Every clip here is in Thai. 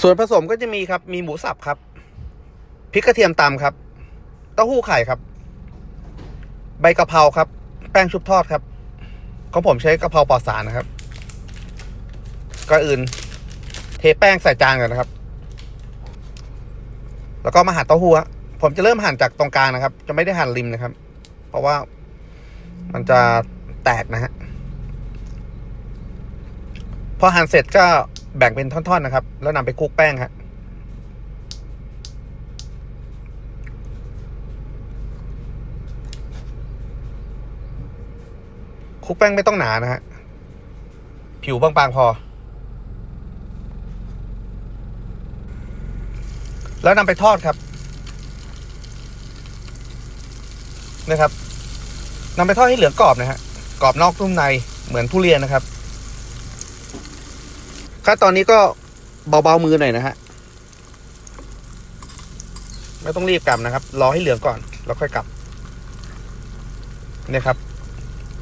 ส่วนผสมก็จะมีครับ มีหมูสับครับพริกกระเทียมตำครับ เต้าหู้ไข่ครับ ใบกะเพราครับ แป้งชุบทอดครับของผมใช้กะเพราปลอดสารนะครับก่อนอื่น เทแป้งใส่จานก่อนนะครับ แล้วก็มาหั่นเต้าหู้ผมจะเริ่มหั่นจากตรงกลางนะครับ จะไม่ได้หั่นริมนะครับ เพราะว่ามันจะแตกนะฮะพอหั่นเสร็จก็ แบ่งเป็นท่อน ๆ นะครับ แล้วนำไปคลุกแป้งฮะคลุกแป้งไม่ต้องหนานะฮะ ผิวบางๆพอ แล้วนำไปทอดครับนะครับนำไปทอดให้เหลืองกรอบนะฮะกรอบนอกนุ่มในเหมือนทุเรียนนะครับ ขั้นตอนนี้ก็เบาๆมือหน่อยนะฮะไม่ต้องรีบกลับนะครับ รอให้เหลืองก่อนแล้วค่อยกลับเนี่ยครับ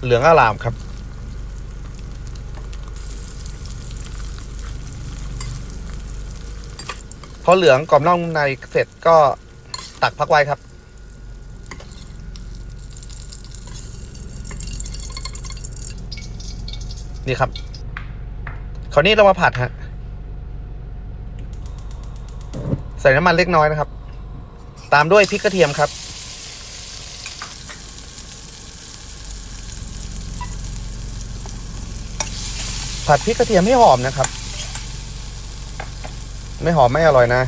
เหลืองอาลามครับพอเหลืองกรอบนอกในเสร็จก็ตักพักไว้ครับ นี่ครับ คราวนี้เรามาผัดฮะ ใส่น้ำมันเล็กน้อยนะครับ ตามด้วยพริกกระเทียมครับ ผัดพริกกระเทียมให้หอมนะครับ ไม่หอมไม่อร่อยนะ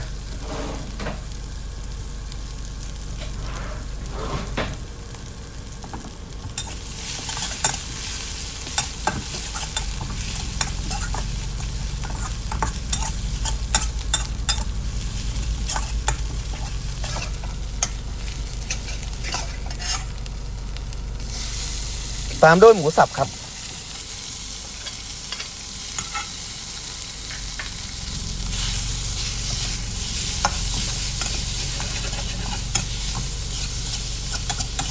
ตามด้วยหมูสับครับ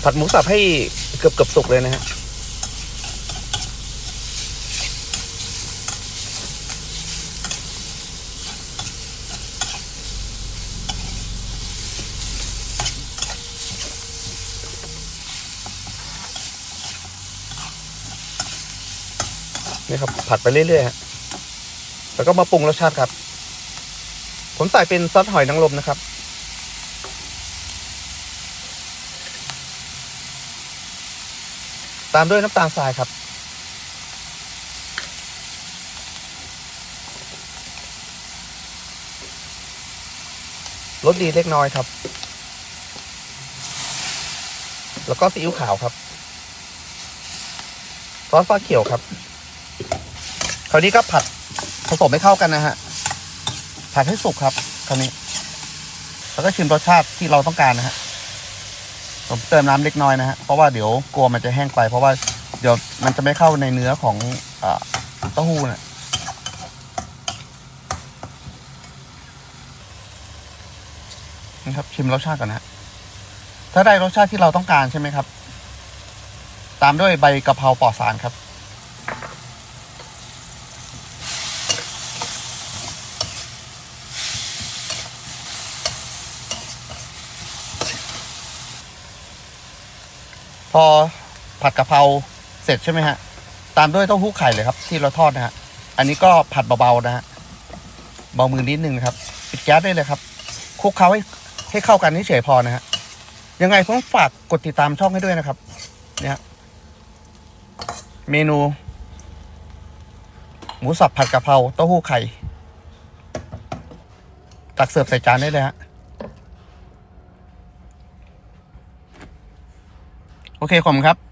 ผัดหมูสับให้เกือบเกือบสุกเลยนะฮะ นี่ครับผัดไปเรื่อยๆฮะแล้วก็มาปรุงรสชาติครับ ผมใส่เป็นซอสหอยนางรมนะครับ ตามด้วยน้ำตาลทรายครับ รสดีเล็กน้อยครับ แล้วก็ซีอิ๊วขาวครับ ซอสฟ้าเขียวครับ คราวนี้ก็ผัดผสมให้เข้ากันนะฮะ ผัดให้สุกครับ คราวนี้ แล้วก็ชิมรสชาติที่เราต้องการนะฮะ ผมเติมน้ำเล็กน้อยนะฮะ เพราะว่าเดี๋ยวกลัวมันจะแห้งไป เพราะว่าเดี๋ยวมันจะไม่เข้าในเนื้อของเต้าหู้นะนะครับชิมรสชาติก่อนนะฮะถ้าได้รสชาติที่เราต้องการใช่ไหมครับ ตามด้วยใบกะเพราปลอดสารครับ พอผัดกะเพราเสร็จใช่ไหมฮะ ตามด้วยเต้าหู้ไข่เลยครับ ที่เราทอดนะฮะ อันนี้ก็ผัดเบาๆนะฮะ เบามือนิดนึงนะครับ ปิดแก๊สได้เลยครับคลุกเคล้าให้ให้เข้ากันเฉยพอนะฮะ ยังไงผมฝากกดติดตามช่องให้ด้วยนะครับ เนี่ยเมนู หมูสับผัดกะเพราเต้าหู้ไข่ ตักเสิร์ฟใส่จานได้เลยฮะ โอเคขอบคุณครับ